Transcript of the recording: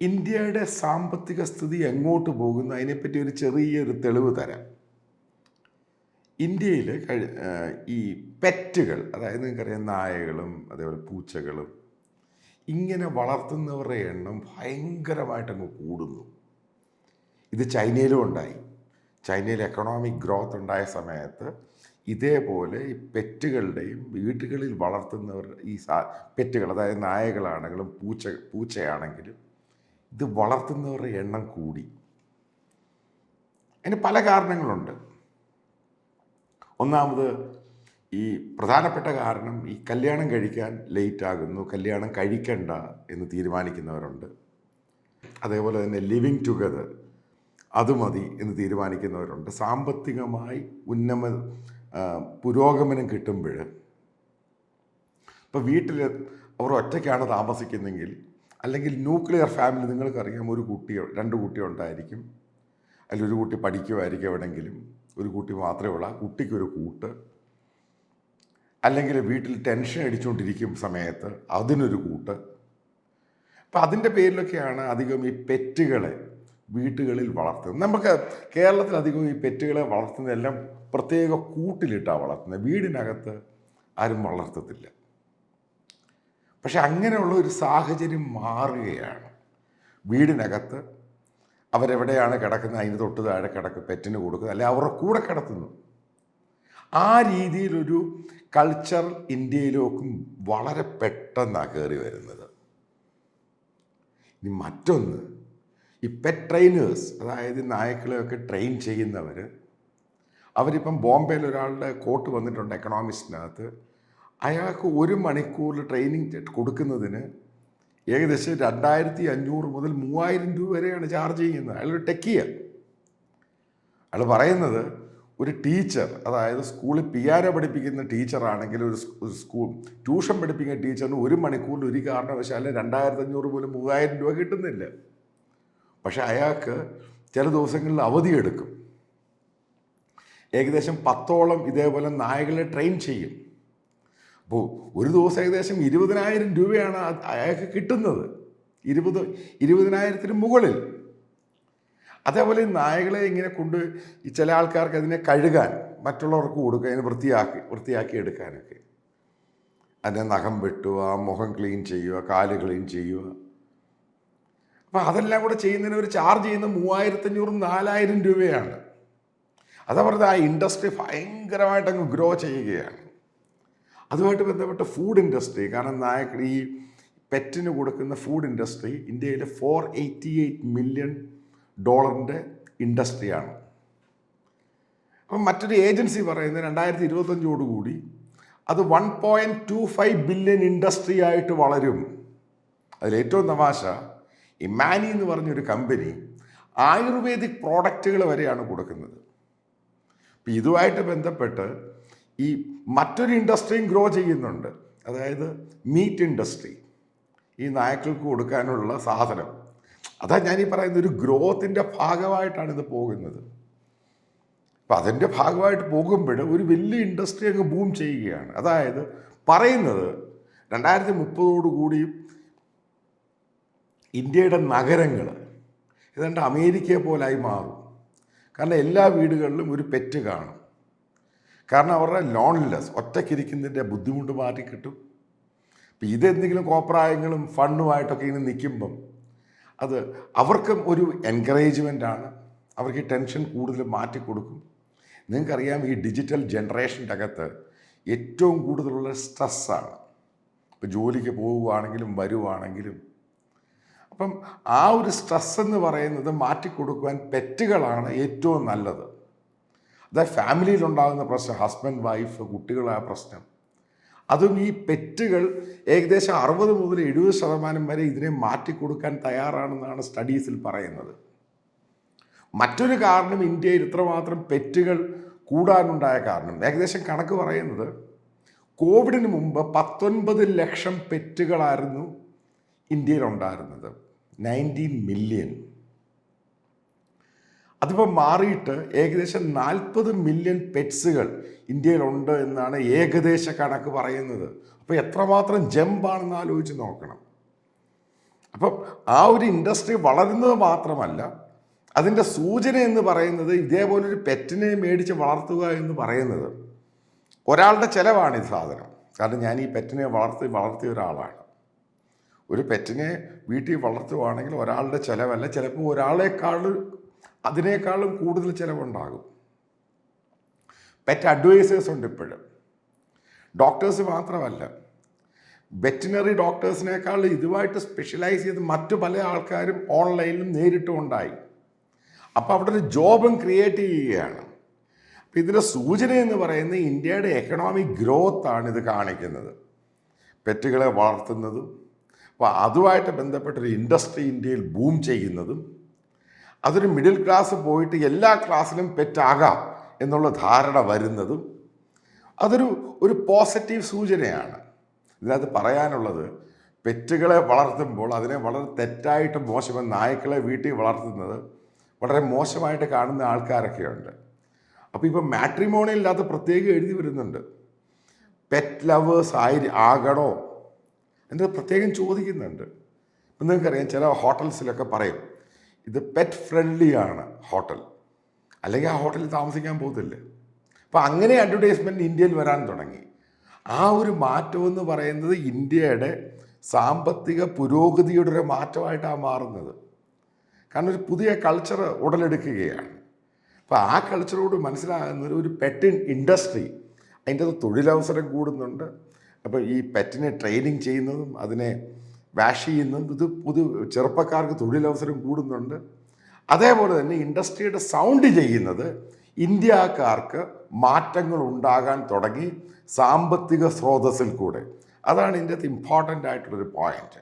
ഇന്ത്യയുടെ സാമ്പത്തിക സ്ഥിതി എങ്ങോട്ട് പോകുന്നു? അതിനെപ്പറ്റി ഒരു ചെറിയൊരു തെളിവ് തരാം. ഇന്ത്യയിൽ കഴി ഈ പെറ്റുകൾ അതായത് നിങ്ങൾക്കറിയാം നായകളും അതേപോലെ പൂച്ചകളും ഇങ്ങനെ വളർത്തുന്നവരുടെ എണ്ണം ഭയങ്കരമായിട്ടങ്ങ് കൂടുന്നു. ഇത് ചൈനയിലും ഉണ്ടായി. ചൈനയിൽ എക്കണോമിക് ഗ്രോത്ത് ഉണ്ടായ സമയത്ത് ഇതേപോലെ ഈ പെറ്റുകളുടെയും വീടുകളിൽ വളർത്തുന്നവർ ഈ സാ പെറ്റുകൾ അതായത് നായകളാണെങ്കിലും പൂച്ച പൂച്ചയാണെങ്കിലും ഇത് വളർത്തുന്നവരുടെ എണ്ണം കൂടി. അതിന് പല കാരണങ്ങളുണ്ട്. ഒന്നാമത് ഈ പ്രധാനപ്പെട്ട കാരണം ഈ കല്യാണം കഴിക്കാൻ ലേറ്റ് ആകുന്നു കല്യാണം കഴിക്കണ്ട എന്ന് തീരുമാനിക്കുന്നവരുണ്ട്. അതേപോലെ തന്നെ ലിവിങ് ടുഗദർ അത് മതി എന്ന് തീരുമാനിക്കുന്നവരുണ്ട്. സാമ്പത്തികമായി ഉന്നമ പുരോഗമനം കിട്ടുമ്പോൾ ഇപ്പോൾ വീട്ടിൽ അവർ ഒറ്റയ്ക്കാണ് താമസിക്കുന്നെങ്കിൽ അല്ലെങ്കിൽ ന്യൂക്ലിയർ ഫാമിലി നിങ്ങൾക്കറിയാം ഒരു കുട്ടിയോ രണ്ട് കുട്ടിയോ ഉണ്ടായിരിക്കും അതിലൊരു കുട്ടി പഠിക്കുമായിരിക്കും എവിടെയെങ്കിലും ഒരു കുട്ടി മാത്രമേ ഉള്ളൂ. ആ കുട്ടിക്കൊരു കൂട്ട്. അല്ലെങ്കിൽ വീട്ടിൽ ടെൻഷൻ അടിച്ചുകൊണ്ടിരിക്കും സമയത്ത് അതിനൊരു കൂട്ട്. അപ്പം അതിന്റെ പേരിലൊക്കെയാണ് അധികം ഈ പെറ്റുകളെ വീട്ടുകളിൽ വളർത്തുന്നത്. നമുക്ക് കേരളത്തിൽ അധികം ഈ പെറ്റുകളെ വളർത്തുന്നതെല്ലാം പ്രത്യേക കൂട്ടിലിട്ടാണ് വളർത്തുന്നത്. വീടിനകത്ത് ആരും വളർത്തത്തില്ല. പക്ഷെ അങ്ങനെയുള്ള ഒരു സാഹചര്യം മാറുകയാണ്. വീടിനകത്ത് അവരെവിടെയാണ് കിടക്കുന്നത്? അതിന് തൊട്ട് താഴെ കിടക്ക് പെറ്റിന് കൊടുക്കുന്നത്. അല്ലെ അവരുടെ കൂടെ കിടത്തുന്നു. ആ രീതിയിലൊരു കൾച്ചർ ഇന്ത്യയിലേക്കും വളരെ പെട്ടെന്നാണ് കയറി വരുന്നത്. ഇനി മറ്റൊന്ന് ഈ പെറ്റ് ട്രെയിനേഴ്സ് അതായത് നായ്ക്കളെയൊക്കെ ട്രെയിൻ ചെയ്യുന്നവർ അവരിപ്പം ബോംബെയിൽ ഒരാളുടെ കോട്ട് വന്നിട്ടുണ്ട് എക്കണോമിക്സിനകത്ത് അയാൾക്ക് ഒരു മണിക്കൂർ ട്രെയിനിങ് കൊടുക്കുന്നതിന് ഏകദേശം രണ്ടായിരത്തി അഞ്ഞൂറ് മുതൽ മൂവായിരം രൂപ വരെയാണ് ചാർജ് ചെയ്യുന്നത്. അയാളൊരു ടെക്കിയ അയാൾ പറയുന്നത് ഒരു ടീച്ചർ അതായത് സ്കൂളിൽ പിയാനോ പഠിപ്പിക്കുന്ന ടീച്ചറാണെങ്കിൽ ഒരു സ്കൂൾ ട്യൂഷൻ പഠിപ്പിക്കുന്ന ടീച്ചറിന് ഒരു മണിക്കൂറിൽ ഒരു കാരണവശാലും രണ്ടായിരത്തി അഞ്ഞൂറ് പോലും മൂവായിരം രൂപ കിട്ടുന്നില്ല. പക്ഷെ അയാൾക്ക് ചില ദിവസങ്ങളിൽ അവധിയെടുക്കും ഏകദേശം പത്തോളം ഇതേപോലെ നായകളെ ട്രെയിൻ ചെയ്യും. അപ്പോൾ ഒരു ദിവസം ഏകദേശം ഇരുപതിനായിരം രൂപയാണ് അയാൾക്ക് കിട്ടുന്നത്. ഇരുപത് ഇരുപതിനായിരത്തിന് മുകളിൽ. അതേപോലെ നായകളെ ഇങ്ങനെ കൊണ്ട് ഈ ചില ആൾക്കാർക്ക് അതിനെ കഴുകാൻ മറ്റുള്ളവർക്ക് കൊടുക്കുക അതിനെ വൃത്തിയാക്കി വൃത്തിയാക്കി എടുക്കാനൊക്കെ. അതിനെ നഖം വെട്ടുക മുഖം ക്ലീൻ ചെയ്യുക കാൽ ക്ലീൻ ചെയ്യുക. അപ്പം അതെല്ലാം കൂടെ ചെയ്യുന്നതിന് ഒരു ചാർജ് ചെയ്യുന്ന മൂവായിരത്തഞ്ഞൂറ് നാലായിരം രൂപയാണ്. അതാ പറഞ്ഞത് ആ ഇൻഡസ്ട്രി ഭയങ്കരമായിട്ട് അങ്ങ് ഗ്രോ ചെയ്യുകയാണ്. അതുമായിട്ട് ബന്ധപ്പെട്ട ഫുഡ് ഇൻഡസ്ട്രി കാരണം നായക് ഈ പെറ്റിന് കൊടുക്കുന്ന ഫുഡ് ഇൻഡസ്ട്രി ഇന്ത്യയിലെ ഫോർ എയ്റ്റി എയ്റ്റ് മില്യൺ ഡോളറിന്റെ ഇൻഡസ്ട്രിയാണ് അപ്പം മറ്റൊരു ഏജൻസി പറയുന്നത് രണ്ടായിരത്തി ഇരുപത്തഞ്ചോടുകൂടി അത് one point two five billion industry ആയിട്ട് വളരും. അതിലേറ്റവും തമാശ ഈ മാനി എന്ന് പറഞ്ഞൊരു കമ്പനി ആയുർവേദിക് പ്രോഡക്റ്റുകൾ വരെയാണ് കൊടുക്കുന്നത്. ഇതുമായിട്ട് ബന്ധപ്പെട്ട് ഈ മറ്റൊരു ഇൻഡസ്ട്രിയും ഗ്രോ ചെയ്യുന്നുണ്ട്. അതായത് മീറ്റ് ഇൻഡസ്ട്രി. ഈ നായ്ക്കൾക്ക് കൊടുക്കാനുള്ള സാധനം. അതാ ഞാൻ ഈ പറയുന്ന ഒരു ഗ്രോത്തിന്റെ ഭാഗമായിട്ടാണ് ഇത് പോകുന്നത്. അപ്പം അതിന്റെ ഭാഗമായിട്ട് പോകുമ്പോൾ ഒരു വലിയ ഇൻഡസ്ട്രി അങ്ങ് ബൂം ചെയ്യുകയാണ്. അതായത് പറയുന്നത് രണ്ടായിരത്തി മുപ്പതോടുകൂടി ഇന്ത്യയുടെ നഗരങ്ങൾ ഏതാണ്ട് അമേരിക്കയെ പോലായി മാറും. കാരണം എല്ലാ വീടുകളിലും ഒരു പെറ്റ് കാണും. കാരണം അവരുടെ ലോൺലെസ് ഒറ്റയ്ക്കിരിക്കുന്നതിന്റെ ബുദ്ധിമുട്ട് മാറ്റി കിട്ടും. ഇതെന്തെങ്കിലും കോപ്രായങ്ങളും ഫണ്ണുമായിട്ടൊക്കെ ഇങ്ങനെ നിൽക്കുമ്പം അത് അവർക്കും ഒരു എൻകറേജ്മെന്റ് ആണ്. അവർക്ക് ടെൻഷൻ കൂടുതൽ മാറ്റി കൊടുക്കും. നിങ്ങൾക്കറിയാം ഈ ഡിജിറ്റൽ ജനറേഷന്റെ അകത്ത് ഏറ്റവും കൂടുതലുള്ള സ്ട്രെസ്സാണ് ഇപ്പോൾ ജോലിക്ക് പോവുകയാണെങ്കിലും വരുവാണെങ്കിലും. അപ്പം ആ ഒരു സ്ട്രെസ് എന്ന് പറയുന്നത് മാറ്റിക്കൊടുക്കുവാൻ പെറ്റുകളാണ് ഏറ്റവും നല്ലത്. അതായത് ഫാമിലിയിലുണ്ടാകുന്ന പ്രശ്നം ഹസ്ബൻഡ് വൈഫ് കുട്ടികളായ പ്രശ്നം. അതും ഈ പെറ്റുകൾ ഏകദേശം അറുപത് മുതൽ എഴുപത് ശതമാനം വരെ ഇതിനെ മാറ്റിക്കൊടുക്കാൻ തയ്യാറാണെന്നാണ് സ്റ്റഡീസിൽ പറയുന്നത്. മറ്റൊരു കാരണം ഇന്ത്യയിൽ ഇത്രമാത്രം പെറ്റുകൾ കൂടാനുണ്ടായ കാരണം. ഏകദേശം കണക്ക് പറയുന്നത് കോവിഡിന് മുമ്പ് പത്തൊൻപത് ലക്ഷം പെറ്റുകളായിരുന്നു ഇന്ത്യയിൽ ഉണ്ടായിരുന്നത് നയന്റീൻ മില്യൺ അതിപ്പോൾ മാറിയിട്ട് ഏകദേശം നാൽപ്പത് മില്യൺ പെറ്റ്സുകൾ ഇന്ത്യയിലുണ്ട് എന്നാണ് ഏകദേശ കണക്ക് പറയുന്നത്. അപ്പോൾ എത്രമാത്രം ജമ്പാണെന്ന് ആലോചിച്ച് നോക്കണം. അപ്പം ആ ഒരു ഇൻഡസ്ട്രി വളരുന്നത് മാത്രമല്ല അതിന്റെ സൂചന എന്ന് പറയുന്നത് ഇതേപോലൊരു പെറ്റിനെ മേടിച്ച് വളർത്തുക എന്ന് പറയുന്നത് ഒരാളുടെ ചിലവാണ് ഈ സാധനം. കാരണം ഞാൻ ഈ പെറ്റിനെ വളർത്തി വളർത്തിയ ഒരാളാണ്. ഒരു പെറ്റിനെ വീട്ടിൽ വളർത്തുവാണെങ്കിൽ ഒരാളുടെ ചിലവല്ല ചിലപ്പോൾ ഒരാളെക്കാൾ അതിനേക്കാളും കൂടുതൽ ചിലവുണ്ടാകും. പെറ്റ് അഡ്വൈസേഴ്സ് ഉണ്ട് ഇപ്പോഴും. ഡോക്ടേഴ്സ് മാത്രമല്ല വെറ്റിനറി ഡോക്ടേഴ്സിനേക്കാൾ ഇതുമായിട്ട് സ്പെഷ്യലൈസ് ചെയ്ത് മറ്റു പല ആൾക്കാരും ഓൺലൈനിലും നേരിട്ടും ഉണ്ടായി അപ്പോൾ അവിടെ ഒരു ജോബും ക്രിയേറ്റ് ചെയ്യുകയാണ്. അപ്പം ഇതിന്റെ സൂചന എന്ന് പറയുന്നത് ഇന്ത്യയുടെ എക്കണോമിക് ഗ്രോത്ത് ആണ് ഇത് കാണിക്കുന്നത്. പെറ്റുകളെ വളർത്തുന്നതും അപ്പോൾ അതുമായിട്ട് ബന്ധപ്പെട്ടൊരു ഇൻഡസ്ട്രി ഇന്ത്യയിൽ ബൂം ചെയ്യുന്നതും അതൊരു മിഡിൽ ക്ലാസ് പോയിട്ട് എല്ലാ ക്ലാസ്സിലും പെറ്റാകാം എന്നുള്ള ധാരണ വരുന്നതും അതൊരു ഒരു പോസിറ്റീവ് സൂചനയാണ്. ഇതിനകത്ത് പറയാനുള്ളത് പെറ്റുകളെ വളർത്തുമ്പോൾ അതിനെ വളരെ തെറ്റായിട്ട് മോശം നായ്ക്കളെ വീട്ടിൽ വളർത്തുന്നത് വളരെ മോശമായിട്ട് കാണുന്ന ആൾക്കാരൊക്കെയുണ്ട്. അപ്പോൾ ഇപ്പം മാട്രിമോണിയില്ലാത്ത പ്രത്യേകം എഴുതി വരുന്നുണ്ട്. പെറ്റ് ലവേഴ്സ് ആയി ആകണോ? എന്നത് പ്രത്യേകം ചോദിക്കുന്നുണ്ട്. ഇപ്പം നിങ്ങൾക്കറിയാം ചില ഹോട്ടൽസിലൊക്കെ പറയും ഇത് പെറ്റ് ഫ്രണ്ട്ലി ആണ് ഹോട്ടൽ. അല്ലെങ്കിൽ ആ ഹോട്ടലിൽ താമസിക്കാൻ പോകത്തില്ല. അപ്പോൾ അങ്ങനെ അഡ്വർടൈസ്മെന്റ് ഇന്ത്യയിൽ വരാൻ തുടങ്ങി. ആ ഒരു മാറ്റം എന്ന് പറയുന്നത് ഇന്ത്യയുടെ സാമ്പത്തിക പുരോഗതിയുടെ ഒരു മാറ്റമായിട്ടാണ് മാറുന്നത്. കാരണം ഒരു പുതിയ കൾച്ചർ ഉടലെടുക്കുകയാണ്. അപ്പോൾ ആ കൾച്ചറോട് മനസ്സിലാകുന്നത് ഒരു പെറ്റ് ഇൻഡസ്ട്രി അതിന്റെ അത് തൊഴിലവസരം കൂടുന്നുണ്ട്. അപ്പോൾ ഈ പെറ്റിനെ ട്രെയിനിങ് ചെയ്യുന്നതും അതിനെ വാഷ് ചെയ്യുന്നതും ഇത് പുതു ചെറുപ്പക്കാർക്ക് തൊഴിലവസരം കൂടുന്നുണ്ട്. അതേപോലെ തന്നെ ഇൻഡസ്ട്രിയുടെ സൗണ്ട് ചെയ്യുന്നത് ഇന്ത്യക്കാർക്ക് മാറ്റങ്ങൾ ഉണ്ടാകാൻ തുടങ്ങി സാമ്പത്തിക സ്രോതസ്സിൽ കൂടെ. അതാണ് ഇതിന്റെ അകത്ത് ഇമ്പോർട്ടന്റ് ആയിട്ടുള്ളൊരു പോയിന്റ്